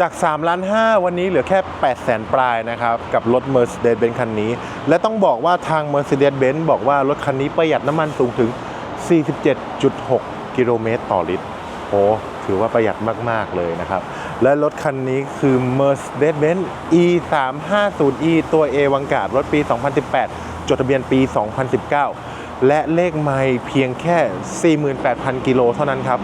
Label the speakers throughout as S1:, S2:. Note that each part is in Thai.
S1: จาก3ล้าน5วันนี้เหลือแค่8แสนปลายนะครับกับรถ Mercedes-Benz คันนี้ และต้องบอกว่าทาง Mercedes-Benz บอกว่ารถคันนี้ประหยัดน้ำมันสูงถึง 47.6 กิโลเมตรต่อลิตรโอ้ถือว่าประหยัดมาก ๆ เลยนะครับ และรถคันนี้คือ Mercedes-Benz E 3 5 0 E ตัว A วังกาดรถปี 2018 จดทะเบียนปี 2019 และเลขไม่เพียงแค่ 48,000 กิโลเท่านั้นครับ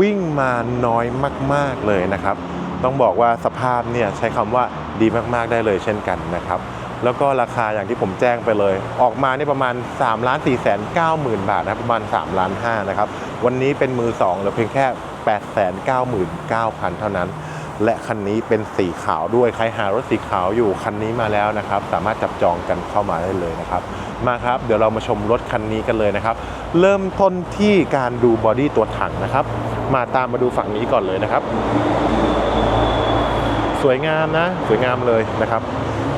S1: วิ่งมาน้อยมาก ๆ เลยนะครับ ต้องบอกว่าสภาพเนี่ยใช้คำว่าดีมากๆได้เลยเช่นกันนะครับ แล้วก็ราคาอย่างที่ผมแจ้งไปเลย ออกมาเนี่ยประมาณ3ล้าน4แสน9หมื่นบาทนะรประมาณ3ล้าน5นะครับ วันนี้เป็นมือ2เหลือเพียงแค่8แสน9หมื่น9พันเท่านั้น และคันนี้เป็นสีขาวด้วยใครหารถสีขาวอยู่คันนี้มาแล้วนะครับ สามารถจับจองกันเข้ามาได้เลยนะครับมาครับ เดี๋ยวเรามาชมรถคันนี้กันเลยนะครับ เริ่มต้นที่การดูบอดี้ตัวถังนะครับ มาตามมาดูฝั่งนี้ก่อนเลยนะครับ สวยงามนะ สวยงามเลยนะครับ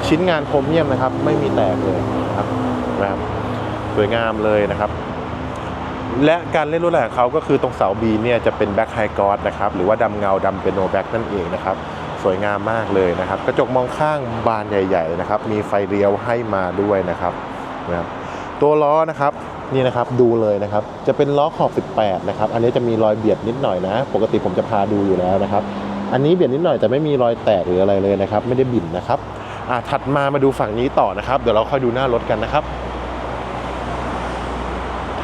S1: ชิ้นงานโครเมียมนะครับ ไม่มีแตกเลยนะครับนะครับสวยงามเลยนะครับ และการเล่นรถแหล่ของเขาก็คือตรงเสาบีเนี่ยจะเป็นแบ็คไฮกอสนะครับหรือว่าดำเงาดำเป็นโนแบ็คนั่นเองนะครับสวยงามมากเลยนะครับ กระจกมองข้างบานใหญ่ ๆ นะครับ มีไฟเลี้ยวให้มาด้วยนะครับนะครับตัวล้อนะครับนี่นะครับดูเลยนะครับ จะเป็นล้อขอบ 18 นะครับ อันนี้จะมีรอยเบียดนิดหน่อยนะ ปกติผมจะพาดูอยู่แล้วนะครับ อันนี้เบียดนิดหน่อยแต่ไม่มีรอยแตกหรืออะไรเลยนะครับ ไม่ได้บิ่นนะครับอะถัดมามาดูฝั่งนี้ต่อนะครับ เดี๋ยวเราค่อยดูหน้ารถกันนะครับ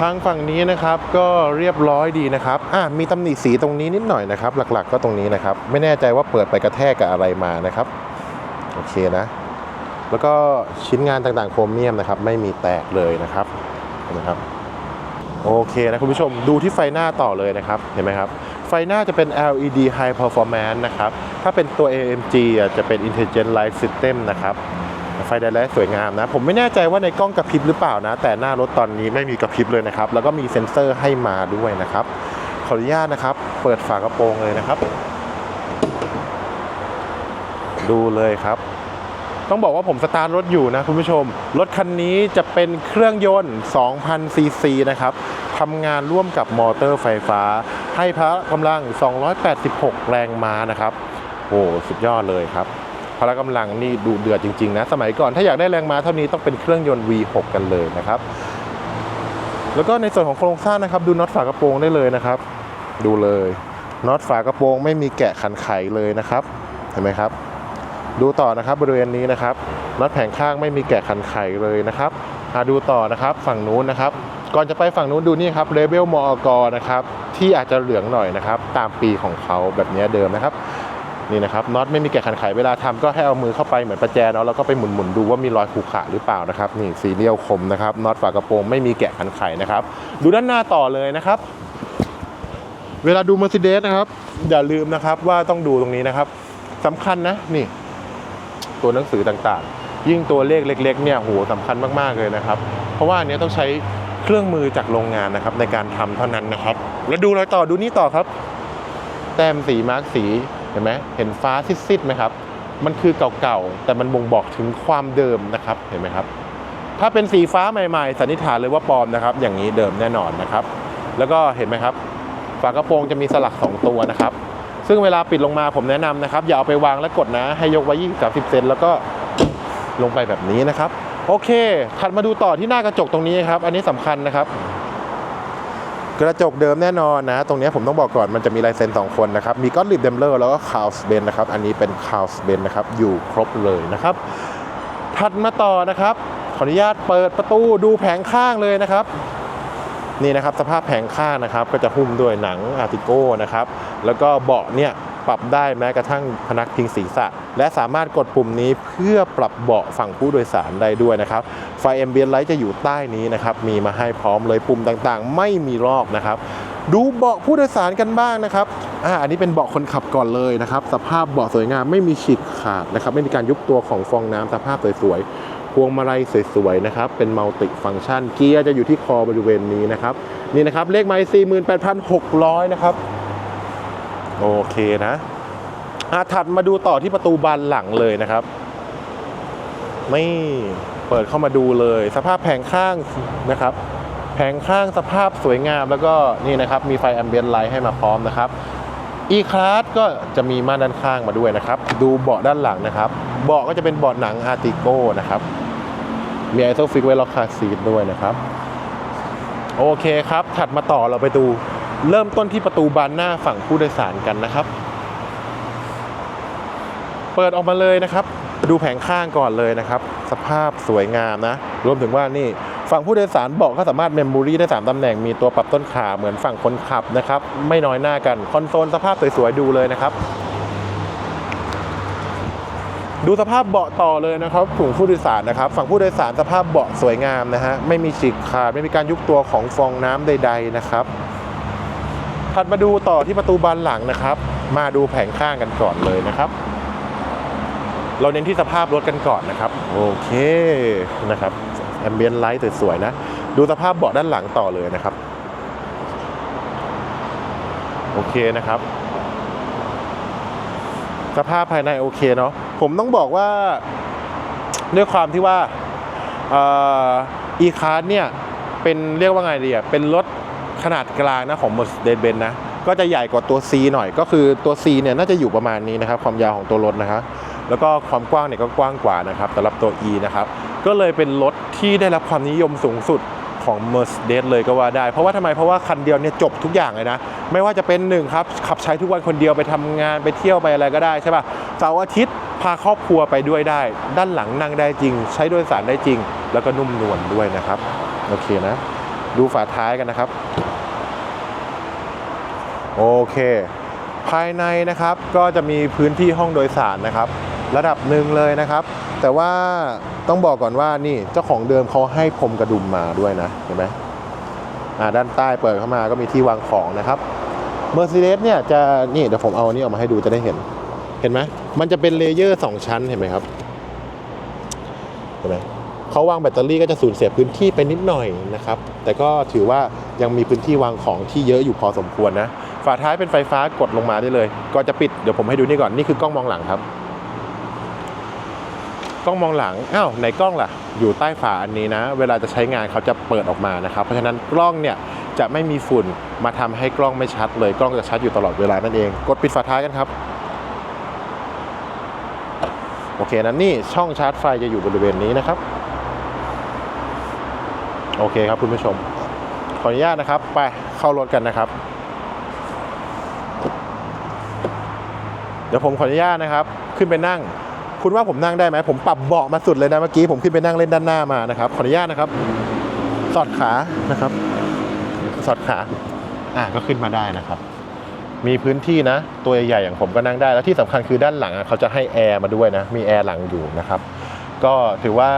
S1: ทางฝั่งนี้นะครับก็เรียบร้อยดีนะครับอะมีตำหนิสีตรงนี้นิดหน่อยนะครับ หลักๆ ก็ตรงนี้นะครับ ไม่แน่ใจว่าเปิดไปกระแทกกับอะไรมานะครับโอเคนะ แล้วก็ชิ้นงานต่างๆโครเมียมนะครับ ไม่มีแตกเลยนะครับนไหมครับโอเคนะคุณผู้ชมดูที่ไฟหน้าต่อเลยนะครับ เห็นไหมครับ ฟหน้าจะเป็น LED High Performance นะครับ ถ้าเป็นตัว AMG จะเป็น Intelligent Light System นะครับ ไฟไดไลท์สวยงามนะ ผมไม่แน่ใจว่าในกล้องกระพริบหรือเปล่านะ แต่หน้ารถตอนนี้ไม่มีกระพริบเลยนะครับ แล้วก็มีเซ็นเซอร์ให้มาด้วยนะครับ ขออนุญาตนะครับ เปิดฝากระโปรงเลยนะครับ ดูเลยครับต้องบอกว่าผมสตาร์ทรถอยู่นะคุณผู้ชม รถคันนี้จะเป็นเครื่องยนต์ 2,000 ซีซีนะครับทำงานร่วมกับมอเตอร์ไฟฟ้า ให้พละกำลัง 286 แรงม้านะครับโอ้สุดยอดเลยครับพละกำลังนี่ดูเดือดจริง ๆ นะ สมัยก่อนถ้าอยากได้แรงม้าเท่านี้ต้องเป็นเครื่องยนต์ V6 กันเลยนะครับ แล้วก็ในส่วนของโครงสร้างนะครับ ดูน็อตฝากระโปรงได้เลยนะครับ ดูเลยน็อตฝากระโปรงไม่มีแกะขันไขเลยนะครับ เห็นไหมครับ ดูต่อนะครับบริเวณนี้นะครับน็อตแผงข้างไม่มีแกะขันไขเลยนะครับอ่าดูต่อนะครับฝั่งนู้นนะครับ ก่อนจะไปฝั่งนู้นดูนี่ครับเลเบลมอกนะครับ ที่อาจจะเหลืองหน่อยนะครับ ตามปีของเขาแบบนี้เดิมนะครับนี่นะครับน็อตไม่มีแกะขันไขเวลาทำก็ให้เอามือเข้าไปเหมือนประแจเนาะแล้วก็ไปหมุนๆดูว่ามีรอยขรุขระหรือเปล่านะครับนี่สีเรียวคมนะครับน็อตฝากระโปรงไม่มีแกะขันไขนะครับ ดูด้านหน้าต่อเลยนะครับ เวลาดู Mercedes นะครับ อย่าลืมนะครับว่าต้องดูตรงนี้นะครับสำคัญนะนี่ ตัวหนังสือต่างๆ ยิ่งตัวเลขเล็ก ๆ เนี่ยโหสำคัญมากๆเลยนะครับ เพราะว่าอันเนี้ยต้องใช้เครื่องมือจากโรงงานนะครับในการทำเท่านั้นนะครับ แล้วดูรอยต่อดูนี่ต่อครับ แต้มสีมาร์กสีเห็นไหมเห็นฟ้าซิดๆไหมครับ มันคือเก่าๆ แต่มันบ่งบอกถึงความเดิมนะครับเห็นไหมครับ ถ้าเป็นสีฟ้าใหม่ๆสันนิษฐานเลยว่าปลอมนะครับ อย่างนี้เดิมแน่นอนนะครับ แล้วก็เห็นไหมครับ ฝากระโปรงจะมีสลัก 2 ตัวนะครับ ซึ่งเวลาปิดลงมาผมแนะนำนะครับ อย่าเอาไปวางและกดนะ ให้ยกไว้20 30เซนแล้วก็ลงไปแบบนี้นะครับ โอเคถัดมาดูต่อที่หน้ากระจกตรงนี้ครับ อันนี้สำคัญนะครับ กระจกเดิมแน่นอนนะ ตรงนี้ผมต้องบอกก่อนมันจะมีลายเซ็นสองคนนะครับ มีก้อนลิบเดมเลอร์แล้วก็คาวส์เบนนะครับ อันนี้เป็นคาวส์เบนนะครับ อยู่ครบเลยนะครับ ถัดมาต่อนะครับ ขออนุญาตเปิดประตูดูแผงข้างเลยนะครับนี่นะครับสภาพแผงข้างนะครับ ก็จะหุ้มด้วยหนังอาร์ติโก้นะครับ แล้วก็เบาะเนี่ย ปรับได้แม้กระทั่งพนักพิงศีรษะ และสามารถกดปุ่มนี้เพื่อปรับเบาะฝั่งผู้โดยสารได้ด้วยนะครับไฟเอมเบียนไลท์จะอยู่ใต้นี้นะครับมีมาให้พร้อมเลยปุ่มต่างๆ ไม่มีลอกนะครับดูเบาะผู้โดยสารกันบ้างนะครับ อ่า อันนี้เป็นเบาะคนขับก่อนเลยนะครับ สภาพเบาะสวยงามไม่มีฉีกขาดนะครับ ไม่มีการยุบตัวของฟองน้ำสภาพสวยๆ พวงมาลัยสวยๆนะครับ เป็นมัลติฟัง c t ชัน เกียร์จะอยู่ที่คอบริเวณนี้นะครับ นี่นะครับ เลขไมล์48,600 นะครับ โอเคนะอาถัดมาดูต่อที่ประตูบานหลังเลยนะครับ ไม่เปิดเข้ามาดูเลย สภาพแผงข้างนะครับ แผงข้างสภาพสวยงามแล้วก็นี่นะครับ มีไฟแอมเบียนไลท์ให้มาพร้อมนะครับ E-Class ก็จะมีม่านด้านข้างมาด้วยนะครับ ดูเบาะด้านหลังนะครับ เบาะก็จะเป็นเบาะหนัง Artigo นะครับ มีไอโซฟิกไว้ล็อกคาซีทด้วยนะครับ โอเคครับ ถัดมาต่อเราไปดู เริ่มต้นที่ประตูบานหน้าฝั่งผู้โดยสารกันนะครับ เปิดออกมาเลยนะครับ ดูแผงข้างก่อนเลยนะครับ สภาพสวยงามนะ รวมถึงว่านี่ฝั่งผู้โดยสารเบาะก็สามารถเมมโมรีได้ 3ตำแหน่งมีตัวปรับต้นขาเหมือนฝั่งคนขับนะครับ ไม่น้อยหน้ากัน คอนโซลสภาพสวยๆดูเลยนะครับ ดูสภาพเบาะต่อเลยนะครับฝั่งผู้โดยสารนะครับ ฝั่งผู้โดยสารสภาพเบาะสวยงามนะฮะไม่มีฉีกขาดไม่มีการยุบตัวของฟองน้ำใด ๆ นะครับ ถัดมาดูต่อที่ประตูบานหลังนะครับ มาดูแผงข้างกันก่อนเลยนะครับ เราเน้นที่สภาพรถกันก่อนนะครับ โอเคนะครับแอมเบียนไลท์สวยๆนะ ดูสภาพเบาะด้านหลังต่อเลยนะครับ โอเคนะครับ สภาพภายในโอเคเนาะผมต้องบอกว่าด้วยความที่ว่าอีคาร์เนี่ยเป็นเรียกว่าไงดีอะเป็นรถ ขนาดกลางนะของ Mercedes-Benz นะ ก็จะใหญ่กว่าตัว C หน่อย ก็คือตัว C เนี่ยน่าจะอยู่ประมาณนี้นะครับ ความยาวของตัวรถนะครับแล้วก็ความกว้างเนี่ยก็กว้างกว่านะครับสำหรับตัว E นะครับ ก็เลยเป็นรถที่ได้รับความนิยมสูงสุดของ Mercedes เลยก็ว่าได้ เพราะว่าทำไม เพราะว่าคันเดียวเนี่ยจบทุกอย่างเลยนะ ไม่ว่าจะเป็นหนึ่งครับ ขับใช้ทุกวันคนเดียวไปทำงานไปเที่ยวไปอะไรก็ได้ใช่ป่ะเสาร์อาทิตย์พาครอบครัวไปด้วยได้ ด้านหลังนั่งได้จริง ใช้โดยสารได้จริง แล้วก็นุ่มนวลด้วยนะครับ โอเคนะ ดูฝาท้ายกันนะครับ โอเค ภายในนะครับก็จะมีพื้นที่ห้องโดยสารนะครับ ระดับหนึ่งเลยนะครับ แต่ว่าต้องบอกก่อนว่านี่เจ้าของเดิมเขาให้พรมกระดุมมาด้วยนะเห็นไหมด้านใต้เปิดเข้ามาก็มีที่วางของนะครับ Mercedes เนี่ยจะนี่เดี๋ยวผมเอาอันนี้ออกมาให้ดูจะได้เห็น เห็นไหมมันจะเป็นเลเยอร์สองชั้นเห็นไหมครับเห็นไหมเขาวางแบตเตอรี่ก็จะสูญเสียพื้นที่ไปนิดหน่อยนะครับ แต่ก็ถือว่ายังมีพื้นที่วางของที่เยอะอยู่พอสมควรนะ ฝาท้ายเป็นไฟฟ้ากดลงมาได้เลยก็จะปิดเดี๋ยวผมให้ดูนี่ก่อนนี่คือกล้องมองหลังครับ กล้องมองหลังอ้าวไหนกล้องล่ะ อยู่ใต้ฝาอันนี้นะ เวลาจะใช้งานเขาจะเปิดออกมานะครับ เพราะฉะนั้นกล้องเนี่ยจะไม่มีฝุ่นมาทำให้กล้องไม่ชัดเลยกล้องจะชัดอยู่ตลอดเวลานั่นเอง กดปิดฝาท้ายกันครับโอเคนะนี่ช่องชาร์จไฟจะอยู่บริเวณนี้นะครับ โอเคครับคุณผู้ชม ขออนุญาตนะครับ ไปเข้ารถกันนะครับ ดี๋ยวผมขออนุญาตนะครับ ขึ้นไปนั่ง คุณว่าผมนั่งได้ไหมผมปรับเบาะมาสุดเลยนะเมื่อกี้ผมขึ้นไปนั่งเล่นด้านหน้ามานะครับ ขออนุญาตนะครับ สอดขานะครับ สอดขาอะก็ขึ้นมาได้นะครับ มีพื้นที่นะ ตัวใหญ่ๆอย่างผมก็นั่งได้แล้วที่สำคัญคือด้านหลังเขาจะให้แอร์มาด้วยนะ มีแอร์หลังอยู่นะครับ ก็ถือว่า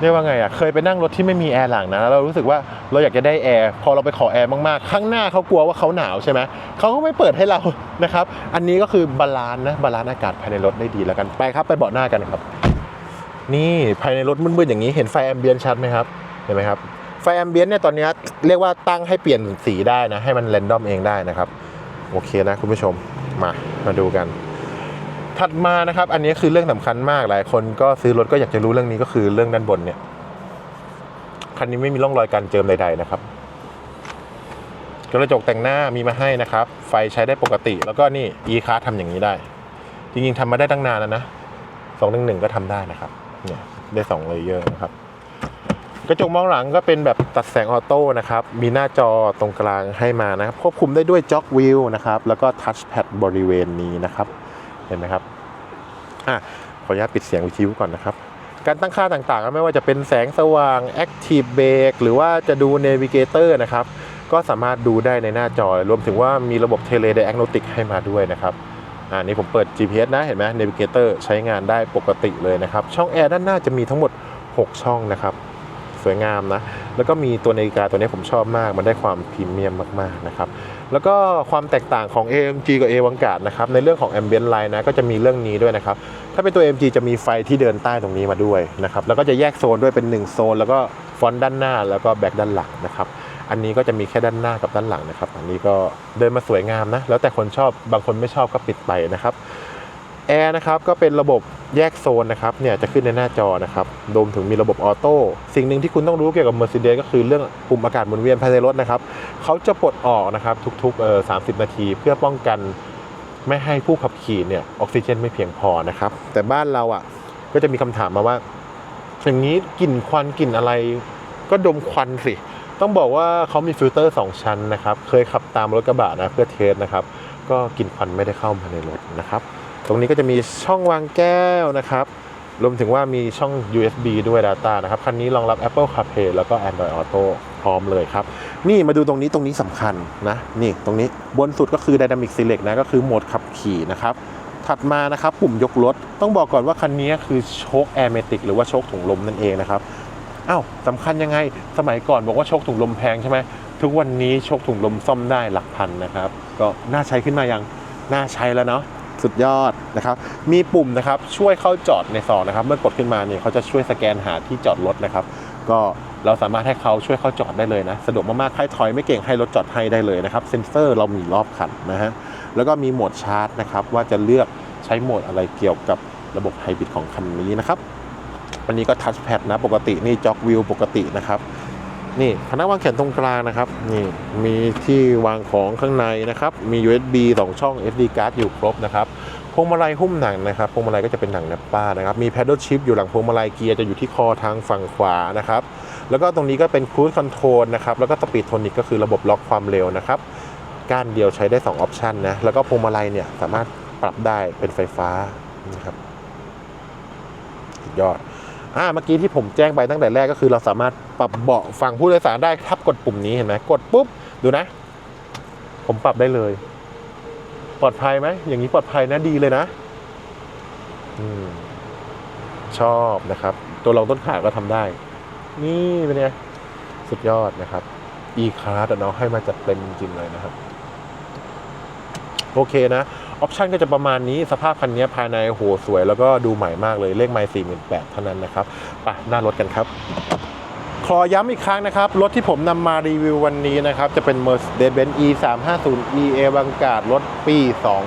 S1: เรียกว่าไงอะ เคยไปนั่งรถที่ไม่มีแอร์หลังนะ เรารู้สึกว่าเราอยากจะได้แอร์ พอเราไปขอแอร์มากๆ ข้างหน้าเขากลัวว่าเขาหนาวใช่ไหม เขาก็ไม่เปิดให้เรา นะครับ อันนี้ก็คือบาลานซ์นะ บาลานซ์อากาศภายในรถได้ดีแล้วกัน ไปครับ ไปเบาะหน้ากันครับ นี่ภายในรถมืดๆอย่างนี้ เห็นไฟแอมเบียนชัดไหมครับ เห็นไหมครับ ไฟแอมเบียนเนี่ยตอนนี้เรียกว่าตั้งให้เปลี่ยนสีได้นะ ให้มันเรนดอมเองได้นะครับ โอเคนะคุณผู้ชม มา มาดูกัน ถัดมานะครับอันนี้คือเรื่องสำคัญมากหลายคนก็ซื้อรถก็อยากจะรู้เรื่องนี้ก็คือเรื่องด้านบนเนี่ยคันนี้ไม่มีร่องรอยการเจิมใด ๆนะครับกระจกแต่งหน้ามีมาให้นะครับ ไฟใช้ได้ปกติ แล้วก็นี่ e c a r ทำอย่างนี้ได้ จริงๆทำมาได้ตั้งนานแล้วนะสองหนึ่งหนึ่งก็ทำได้นะครับเนี่ยได้สองเลเยอร์นะครับ กระจกมองหลังก็เป็นแบบตัดแสงออโต้นะครับ มีหน้าจอตรงกลางให้มานะครับควบคุมได้ด้วยจ็อกวิวนะครับ แล้วก็ทัชแพดบริเวณนี้นะครับ เห็นไหมครับ อะขออนุญาตปิดเสียงวิทยุก่อนนะครับ การตั้งค่าต่างๆ ไม่ว่าจะเป็นแสงสว่าง Active Brake หรือว่าจะดู Navigator นะครับ ก็สามารถดูได้ในหน้าจอ รวมถึงว่ามีระบบ Tele Diagnostic ให้มาด้วยนะครับอ่านี่ผมเปิด GPS นะ เห็นไหม Navigator ใช้งานได้ปกติเลยนะครับ ช่องแอร์ด้านหน้าจะมีทั้งหมด 6 ช่องนะครับ สวยงามนะ แล้วก็มีตัวนาฬิกาตัวนี้ผมชอบมาก มันได้ความพรีเมียมมากๆนะครับ แล้วก็ความแตกต่างของ AMG กับ a วังกาดนะครับในเรื่องของ Ambient Line นะก็จะมีเรื่องนี้ด้วยนะครับถ้าเป็นตัว AMG จะมีไฟที่เดินใต้ตรงนี้มาด้วยนะครับแล้วก็จะแยกโซนด้วยเป็น 1 โซน แล้วก็ฟอนต์ด้านหน้าแล้วก็แบ็คด้านหลังนะครับอันนี้ก็จะมีแค่ด้านหน้ากับด้านหลังนะครับ อันนี้ก็เดินมาสวยงามนะแล้วแต่คนชอบบางคนไม่ชอบก็ปิดไปนะครับ แอร์นะครับก็เป็นระบบแยกโซนนะครับเนี่ยจะขึ้นในหน้าจอนะครับรวมถึงมีระบบออโต้สิ่งหนึ่งที่คุณต้องรู้เกี่ยวกับ Mercedes ก็คือเรื่องปุ่มอากาศหมุนเวียนภายในรถนะครับเขาจะปลดออกนะครับทุกๆเอ่อ30นาที เพื่อป้องกันไม่ให้ผู้ขับขี่เนี่ยออกซิเจนไม่เพียงพอนะครับแต่บ้านเราอะก็จะมีคำถามมาว่า อย่างนี้กลิ่นควันกลิ่นอะไร ก็ดมควันสิต้องบอกว่าเขามีฟิลเตอร์ 2 ชั้นนะครับเคยขับตามรถกระบะนะเพื่อเทสนะครับก็กลิ่นควันไม่ได้เข้ามาในรถนะครับ ตรงนี้ก็จะมีช่องวางแก้วนะครับ รวมถึงว่ามีช่อง USB ด้วย Data นะครับ คันนี้รองรับ Apple CarPlay แล้วก็ Android Auto พร้อมเลยครับ นี่มาดูตรงนี้ตรงนี้สำคัญนะ นี่ตรงนี้บนสุดก็คือ Dynamic Select นะ ก็คือโหมดขับขี่นะครับ ถัดมานะครับ ปุ่มยกรถ ต้องบอกก่อนว่าคันนี้คือโชคแอร์เมติกหรือว่าโชคถุงลมนั่นเองนะครับอ้าวสำคัญยังไงสมัยก่อนบอกว่าโชคถุงลมแพงใช่ไหมทุกวันนี้โชคถุงลมซ่อมได้หลักพันนะครับ ก็น่าใช้ขึ้นมายังน่าใช้แล้วเนาะ สุดยอดนะครับ มีปุ่มนะครับช่วยเข้าจอดในซองนะครับ เมื่อกดขึ้นมาเนี่ยเขาจะช่วยสแกนหาที่จอดรถนะครับ ก็เราสามารถให้เขาช่วยเข้าจอดได้เลยนะ สะดวกมากๆ ใครถอยไม่เก่งให้รถจอดให้ได้เลยนะครับ เซ็นเซอร์เรามีรอบคันนะฮะ แล้วก็มีโหมดชาร์จนะครับ ว่าจะเลือกใช้โหมดอะไรเกี่ยวกับระบบไฮบริดของคันนี้นะครับ อันนี้ก็ทัชแพดนะ ปกตินี่จ็อกวิวปกตินะครับ นี่พนักวางแขนตรงกลางนะครับนี่มีที่วางของข้างในนะครับมี USB 2 ช่อง SD card อยู่ครบนะครับพวงมาลัยหุ้มหนังนะครับพวงมาลัยก็จะเป็นหนังแนปป้านะครับมี paddle shift อยู่หลังพวงมาลัยเกียร์จะอยู่ที่คอทางฝั่งขวานะครับแล้วก็ตรงนี้ก็เป็น cruise control นะครับแล้วก็ speed tonic ก็คือระบบล็อกความเร็วนะครับก้านเดียวใช้ได้ 2 ออปชันนะแล้วก็พวงมาลัยเนี่ยสามารถปรับได้เป็นไฟฟ้านะครับยอด อ่าเมื่อกี้ที่ผมแจ้งไปตั้งแต่แรกก็คือเราสามารถปรับเบาะฝั่งผู้โดยสารได้ทับกดปุ่มนี้เห็นไหมกดปุ๊บดูนะ ผมปรับได้เลย ปลอดภัยไหมอย่างนี้ปลอดภัยนะดีเลยนะอชอบนะครับ ตัวรองต้นขาก็ทำได้ นี่เป็นไงสุดยอดนะครับ e c a r d เนาะให้มาจัดเต็มจริงเลยนะครับ โอเคนะ ออปชันก็จะประมาณนี้สภาพคันนี้ภายในโหสวย แล้วก็ดูใหม่มากเลยเลขไมล์สี่หมื่นแปดเท่านั้นนะครับไปหน้ารถกันครับขอย้ำอีกครั้งนะครับ รถที่ผมนำมารีวิววันนี้นะครับ จะเป็น Mercedes-Benz E 3 5 0 EA บังกาดรถปี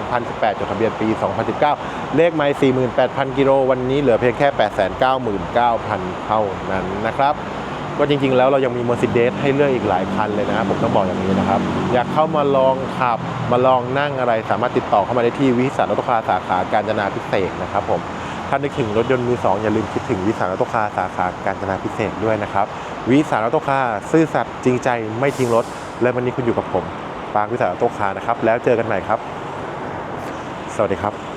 S1: 2018 จดทะเบียนปี 2019 เลขไมล์48,000 กิโลวันนี้เหลือเพียงแค่ 899,000 เท่านั้นนะครับ ก็จริงๆ แล้วเรายังมี Mercedes ให้เลือกอีกหลายคันเลยนะผมต้องบอกอย่างนี้นะครับ อยากเข้ามาลองขับมาลองนั่งอะไร สามารถติดต่อเข้ามาได้ที่วิสารรถคาสาขาการจนาพิเศษนะครับผมถ้านึกถึงรถยนต์มือสองอย่าลืมคิดถึงวิสารรถคาสาขาการจนาพิเศษด้วยนะครับ วิสารรถคาซื่อสัตย์จริงใจไม่ทิ้งรถ และวันนี้คุณอยู่กับผมปางวิสารรถคานะครับ แล้วเจอกันใหม่ครับ สวัสดีครับ